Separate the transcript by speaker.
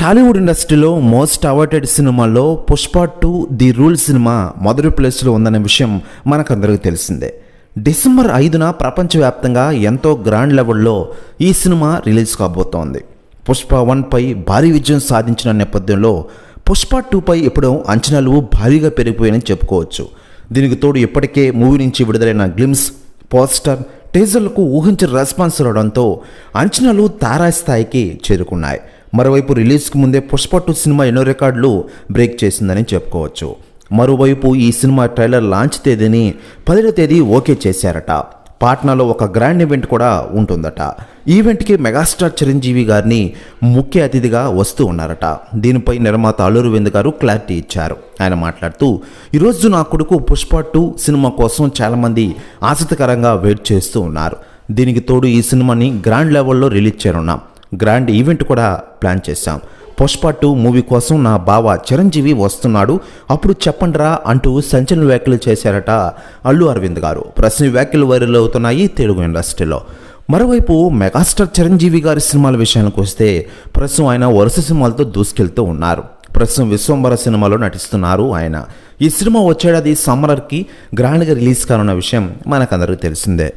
Speaker 1: టాలీవుడ్ ఇండస్ట్రీలో most awarded సినిమాల్లో Pushpa two the rule cinema మొదటి ప్లేస్లో ఉందనే విషయం మనకందరికీ తెలిసిందే. డిసెంబర్ ఐదున ప్రపంచవ్యాప్తంగా ఎంతో గ్రాండ్ లెవెల్లో ఈ సినిమా రిలీజ్ కాబోతోంది. పుష్ప వన్పై భారీ విజయం సాధించిన నేపథ్యంలో పుష్ప టూపై ఇప్పుడు అంచనాలు భారీగా పెరిగిపోయాయని చెప్పుకోవచ్చు. దీనికి తోడు ఇప్పటికే మూవీ నుంచి విడుదలైన గ్లిమ్స్ పోస్టర్ టీజర్లకు ఊహించిన రెస్పాన్స్ రావడంతో అంచనాలు తారాస్థాయికి చేరుకున్నాయి. మరోవైపు రిలీజ్కి ముందే పుష్ప టూ సినిమా ఎన్నో రికార్డులు బ్రేక్ చేసిందని చెప్పుకోవచ్చు. మరోవైపు ఈ సినిమా ట్రైలర్ లాంచ్ తేదీని పదిహేడో తేదీ ఓకే చేశారట. పాట్నాలో ఒక గ్రాండ్ ఈవెంట్ కూడా ఉంటుందట. ఈవెంట్కి మెగాస్టార్ చిరంజీవి గారిని ముఖ్య అతిథిగా వస్తూ ఉన్నారట. దీనిపై నిర్మాత అల్లూరు వింద్ గారు క్లారిటీ ఇచ్చారు. ఆయన మాట్లాడుతూ ఈరోజు నా కొడుకు పుష్ప టూ సినిమా కోసం చాలామంది ఆసక్తికరంగా వెయిట్ చేస్తూ ఉన్నారు. దీనికి తోడు ఈ సినిమాని గ్రాండ్ లెవెల్లో రిలీజ్ చేయనున్నాం. గ్రాండ్ ఈవెంట్ కూడా ప్లాన్ చేశాం. పుష్ప టూ మూవీ కోసం నా బావ చిరంజీవి వస్తున్నాడు. అప్పుడు చెప్పండిరా అంటూ సంచలన వ్యాఖ్యలు చేశారట అల్లు అరవింద్ గారు. ప్రశ్న వ్యాఖ్యలు వైరల్ అవుతున్నాయి తెలుగు ఇండస్ట్రీలో. మరోవైపు మెగాస్టార్ చిరంజీవి గారి సినిమాల విషయానికి వస్తే ప్రస్తుతం ఆయన వరుస సినిమాలతో దూసుకెళ్తూ ఉన్నారు. ప్రస్తుతం విశ్వంబర సినిమాలో నటిస్తున్నారు ఆయన. ఈ సినిమా వచ్చేడాది సమ్మర్కి గ్రాండ్గా రిలీజ్ కానున్న విషయం మనకందరికీ తెలిసిందే.